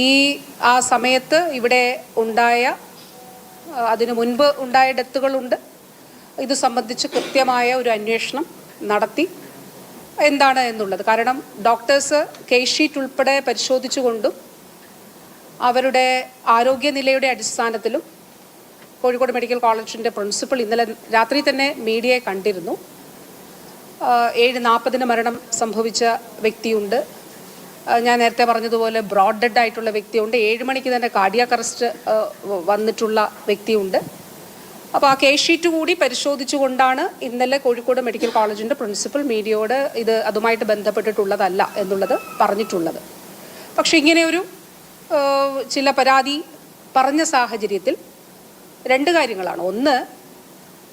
ഈ ആ സമയത്ത് ഇവിടെ ഉണ്ടായ അതിനു മുൻപ് ഉണ്ടായ ഡെത്തുകളുണ്ട്. ഇത് സംബന്ധിച്ച് കൃത്യമായ ഒരു അന്വേഷണം നടത്തി. എന്താണ് എന്നുള്ളത്? കാരണം ഡോക്ടേഴ്സ് കേസ് ഷീറ്റ് ഉൾപ്പെടെ പരിശോധിച്ചുകൊണ്ടും അവരുടെ ആരോഗ്യനിലയുടെ അടിസ്ഥാനത്തിലും കോഴിക്കോട് മെഡിക്കൽ കോളേജിന്റെ പ്രിൻസിപ്പൾ ഇന്നലെ രാത്രി തന്നെ മീഡിയയെ കണ്ടിരുന്നു. ഏഴ് നാൽപ്പതിന് മരണം സംഭവിച്ച വ്യക്തിയുണ്ട്. ഞാൻ നേരത്തെ പറഞ്ഞതുപോലെ ബ്രോഡ് ഡെഡ് ആയിട്ടുള്ള വ്യക്തിയുണ്ട്. ഏഴ് മണിക്ക് തന്നെ കാർഡിയാക് അറസ്റ്റ് വന്നിട്ടുള്ള വ്യക്തിയുണ്ട്. അപ്പോൾ ആ കേസ് ഷീറ്റ് കൂടി പരിശോധിച്ചുകൊണ്ടാണ് ഇന്നലെ കോഴിക്കോട് മെഡിക്കൽ കോളേജിന്റെ പ്രിൻസിപ്പൽ മീഡിയയോട് ഇത് അതുമായിട്ട് ബന്ധപ്പെട്ടിട്ടുള്ളതല്ല എന്നുള്ളത് പറഞ്ഞിട്ടുള്ളത്. പക്ഷേ ഇങ്ങനെ ഒരു ചില പരാതി പറഞ്ഞ സാഹചര്യത്തിൽ രണ്ട് കാര്യങ്ങളാണ്. ഒന്ന്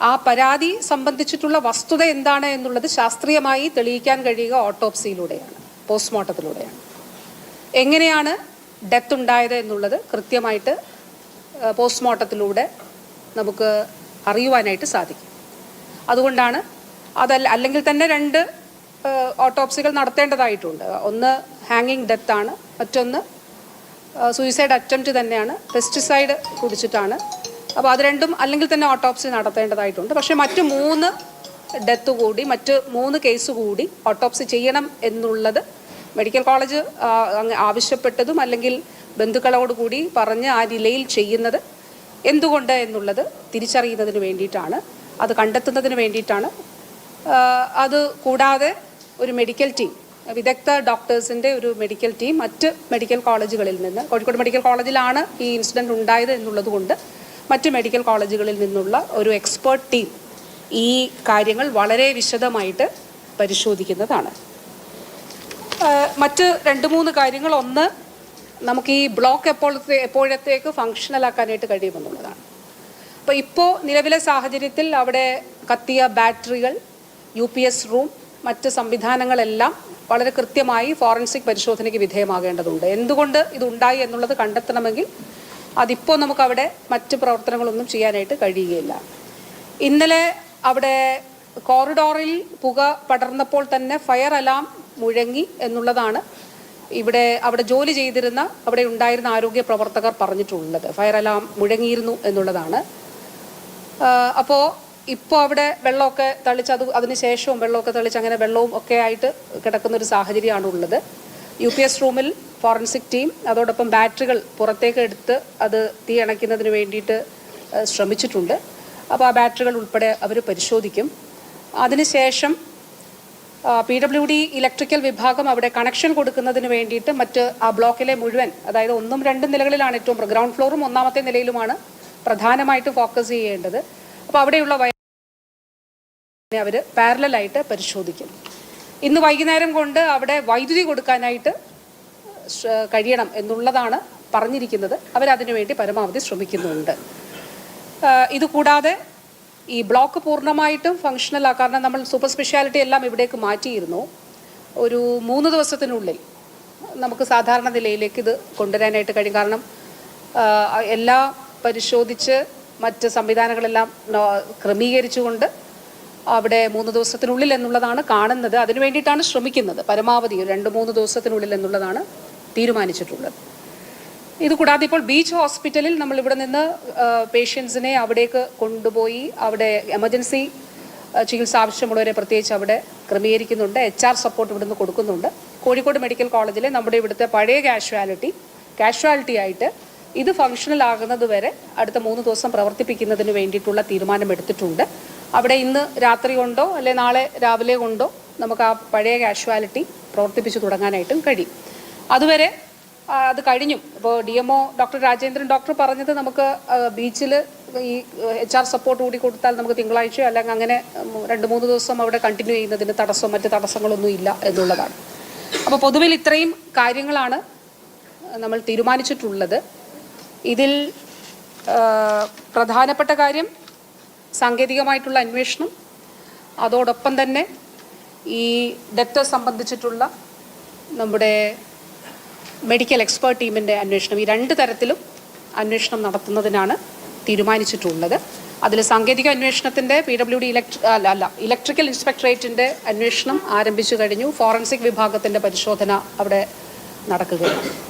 ആ പരാതി സംബന്ധിച്ചിട്ടുള്ള വസ്തുത എന്താണ് എന്നുള്ളത് ശാസ്ത്രീയമായി തെളിയിക്കാൻ കഴിയുക ഓട്ടോപ്സിയിലൂടെയാണ്. പോസ്റ്റ്മോർട്ടത്തിലൂടെയാണ്. എങ്ങനെയാണ് ഡെത്ത് ഉണ്ടായത് എന്നുള്ളത് കൃത്യമായിട്ട് പോസ്റ്റ്മോർട്ടത്തിലൂടെ നമുക്ക് അറിയുവാനായിട്ട് സാധിക്കും. അതുകൊണ്ടാണ് അതല്ല അല്ലെങ്കിൽ തന്നെ രണ്ട് ഓട്ടോപ്സികൾ നടത്തേണ്ടതായിട്ടുണ്ട്. ഒന്ന് ഹാങ്ങിങ് ഡെത്താണ് മറ്റൊന്ന് സൂയിസൈഡ് അറ്റംപ്റ്റ് തന്നെയാണ് പെസ്റ്റിസൈഡ് കുടിച്ചിട്ടാണ്. അപ്പോൾ അത് രണ്ടും അല്ലെങ്കിൽ തന്നെ ഓട്ടോപ്സി നടത്തേണ്ടതായിട്ടുണ്ട്. പക്ഷേ മറ്റ് മൂന്ന് ഡെത്ത് കൂടി മറ്റ് മൂന്ന് കേസ് കൂടി ഓട്ടോപ്സി ചെയ്യണം എന്നുള്ളത് മെഡിക്കൽ കോളേജ് ആവശ്യപ്പെട്ടതും അല്ലെങ്കിൽ ബന്ധുക്കളോട് കൂടി പറഞ്ഞ് ആ നിലയിൽ ചെയ്യുന്നത് എന്തുകൊണ്ട് എന്നുള്ളത് തിരിച്ചറിയുന്നതിന് വേണ്ടിയിട്ടാണ്. അത് കണ്ടെത്തുന്നതിന് വേണ്ടിയിട്ടാണ്. അത് കൂടാതെ ഒരു മെഡിക്കൽ ടീം വിദഗ്ധ ഡോക്ടേഴ്സിന്റെ ഒരു മെഡിക്കൽ ടീം മറ്റ് മെഡിക്കൽ കോളേജുകളിൽ നിന്ന് കോഴിക്കോട് മെഡിക്കൽ കോളേജിലാണ് ഈ ഇൻസിഡന്റ് ഉണ്ടായത് എന്നുള്ളത് കൊണ്ട് മറ്റ് മെഡിക്കൽ കോളേജുകളിൽ നിന്നുള്ള ഒരു എക്സ്പേർട്ട് ടീം ഈ കാര്യങ്ങൾ വളരെ വിശദമായിട്ട് പരിശോധിക്കുന്നതാണ്. മറ്റ് രണ്ട് മൂന്ന് കാര്യങ്ങൾ ഒന്ന് നമുക്ക് ഈ ബ്ലോക്ക് എപ്പോഴത്തെ എപ്പോഴത്തേക്ക് ഫങ്ഷണലാക്കാനായിട്ട് കഴിയുമെന്നുള്ളതാണ്. അപ്പോൾ ഇപ്പോൾ നിലവിലെ സാഹചര്യത്തിൽ അവിടെ കത്തിയ ബാറ്ററികൾ യു പി എസ് റൂം മറ്റ് സംവിധാനങ്ങളെല്ലാം വളരെ കൃത്യമായി ഫോറൻസിക് പരിശോധനയ്ക്ക് വിധേയമാകേണ്ടതുണ്ട്. എന്തുകൊണ്ട് ഇതുണ്ടായി എന്നുള്ളത് കണ്ടെത്തണമെങ്കിൽ അതിപ്പോൾ നമുക്കവിടെ മറ്റ് പ്രവർത്തനങ്ങളൊന്നും ചെയ്യാനായിട്ട് കഴിയുകയില്ല. ഇന്നലെ അവിടെ കോറിഡോറിൽ പുക പടർന്നപ്പോൾ തന്നെ ഫയർ അലാം മുഴങ്ങി എന്നുള്ളതാണ് ഇവിടെ അവിടെ ജോലി ചെയ്തിരുന്ന അവിടെ ഉണ്ടായിരുന്ന ആരോഗ്യ പ്രവർത്തകർ പറഞ്ഞിട്ടുള്ളത്. ഫയർ അലാം മുഴങ്ങിയിരുന്നു എന്നുള്ളതാണ്. അപ്പോൾ ഇപ്പോൾ അവിടെ വെള്ളമൊക്കെ തളിച്ച് അത് അതിന് ശേഷവും വെള്ളമൊക്കെ തളിച്ച് അങ്ങനെ വെള്ളവും ഒക്കെ ആയിട്ട് കിടക്കുന്ന ഒരു സാഹചര്യമാണ് ഉള്ളത്. യു പി എസ് റൂമിൽ ഫോറൻസിക് ടീം അതോടൊപ്പം ബാറ്ററികൾ പുറത്തേക്ക് എടുത്ത് അത് തീ അണയ്ക്കുന്നതിന് വേണ്ടിയിട്ട് ശ്രമിച്ചിട്ടുണ്ട്. അപ്പോൾ ആ ബാറ്ററികൾ ഉൾപ്പെടെ അവർ പരിശോധിക്കും. അതിനുശേഷം പി ഡബ്ല്യു ഡി ഇലക്ട്രിക്കൽ വിഭാഗം അവിടെ കണക്ഷൻ കൊടുക്കുന്നതിന് വേണ്ടിയിട്ട് മറ്റ് ആ ബ്ലോക്കിലെ മുഴുവൻ അതായത് ഒന്നും രണ്ടും നിലകളിലാണ് ഏറ്റവും ഗ്രൗണ്ട് ഫ്ലോറും ഒന്നാമത്തെ നിലയിലുമാണ് പ്രധാനമായിട്ട് ഫോക്കസ് ചെയ്യേണ്ടത്. അപ്പോൾ അവിടെയുള്ള വൈദ്യുതി അവർ പാരലായിട്ട് പരിശോധിക്കും. ഇന്ന് വൈകുന്നേരം കൊണ്ട് അവിടെ വൈദ്യുതി കൊടുക്കാനായിട്ട് കഴിയണം എന്നുള്ളതാണ് പറഞ്ഞിരിക്കുന്നത്. അവരതിനു വേണ്ടി പരമാവധി ശ്രമിക്കുന്നുണ്ട്. ഇതുകൂടാതെ ഇത് കൂടാതെ ഈ ബ്ലോക്ക് പൂർണമായിട്ടും ഫങ്ഷണൽ ആ. കാരണം നമ്മൾ സൂപ്പർ സ്പെഷ്യാലിറ്റി എല്ലാം ഇവിടേക്ക് മാറ്റിയിരുന്നു. ഒരു മൂന്ന് ദിവസത്തിനുള്ളിൽ നമുക്ക് സാധാരണ നിലയിലേക്ക് ഇത് കൊണ്ടുവരാനായിട്ട് കഴിയും. കാരണം എല്ലാം പരിശോധിച്ച് മറ്റ് സംവിധാനങ്ങളെല്ലാം ക്രമീകരിച്ചുകൊണ്ട് അവിടെ മൂന്ന് ദിവസത്തിനുള്ളിൽ എന്നുള്ളതാണ് കാണുന്നത്. അതിനു വേണ്ടിയിട്ടാണ് ശ്രമിക്കുന്നത്. പരമാവധി രണ്ട് മൂന്ന് ദിവസത്തിനുള്ളിൽ എന്നുള്ളതാണ് തീരുമാനിച്ചിട്ടുള്ളത്. ഇത് കൂടാതെ ഇപ്പോൾ ബീച്ച് ഹോസ്പിറ്റലിൽ നമ്മൾ ഇവിടെ നിന്ന് പേഷ്യൻസിനെ അവിടേക്ക് കൊണ്ടുപോയി അവിടെ എമർജൻസി ചികിത്സ ആവശ്യമുള്ളവരെ പ്രത്യേകിച്ച് അവിടെ ക്രമീകരിക്കുന്നുണ്ട്. എച്ച് ആർ സപ്പോർട്ട് ഇവിടുന്ന് കൊടുക്കുന്നുണ്ട്. കോഴിക്കോട് മെഡിക്കൽ കോളേജിലെ നമ്മുടെ ഇവിടുത്തെ പഴയ കാഷ്വാലിറ്റി കാഷ്വാലിറ്റി ആയിട്ട് ഇത് ഫങ്ഷണൽ ആകുന്നത് വരെ അടുത്ത മൂന്ന് ദിവസം പ്രവർത്തിപ്പിക്കുന്നതിന് വേണ്ടിയിട്ടുള്ള തീരുമാനമെടുത്തിട്ടുണ്ട് അവിടെ ഇന്ന് രാത്രി കൊണ്ടോ അല്ലെ നാളെ രാവിലെ കൊണ്ടോ നമുക്ക് ആ പഴയ കാഷ്വാലിറ്റി പ്രവർത്തിപ്പിച്ചു തുടങ്ങാനായിട്ടും കഴിയും. അതുവരെ അത് കഴിഞ്ഞു. ഇപ്പോൾ D M O doctor Rajendran doctor പറഞ്ഞത് നമുക്ക് ബീച്ചിൽ ഈ എച്ച് ആർ സപ്പോർട്ട് കൂടി കൊടുത്താൽ നമുക്ക് തിങ്കളാഴ്ചയോ അല്ലെങ്കിൽ അങ്ങനെ രണ്ട് മൂന്ന് ദിവസം അവിടെ കണ്ടിന്യൂ ചെയ്യുന്നതിന് തടസ്സം മറ്റ് തടസ്സങ്ങളൊന്നും ഇല്ല എന്നുള്ളതാണ്. അപ്പോൾ പൊതുവിൽ ഇത്രയും കാര്യങ്ങളാണ് നമ്മൾ തീരുമാനിച്ചിട്ടുള്ളത്. ഇതിൽ പ്രധാനപ്പെട്ട കാര്യം സാങ്കേതികമായിട്ടുള്ള അന്വേഷണം അതോടൊപ്പം തന്നെ ഈ ഡെത്ത് സംബന്ധിച്ചിട്ടുള്ള നമ്മുടെ മെഡിക്കൽ എക്സ്പേർട്ട് ടീമിന്റെ അന്വേഷണം ഈ രണ്ട് തരത്തിലും അന്വേഷണം നടത്തുന്നതിനാണ് തീരുമാനിച്ചിട്ടുള്ളത്. അതിൽ സാങ്കേതിക അന്വേഷണത്തിന്റെ പി ഡബ്ല്യു ഡി ഇലക്ട്രി അല്ല അല്ല ഇലക്ട്രിക്കൽ ഇൻസ്പെക്ടറേറ്റിന്റെ അന്വേഷണം ആരംഭിച്ചു കഴിഞ്ഞു. ഫോറൻസിക് വിഭാഗത്തിന്റെ പരിശോധന അവിടെ നടക്കുകയാണ്.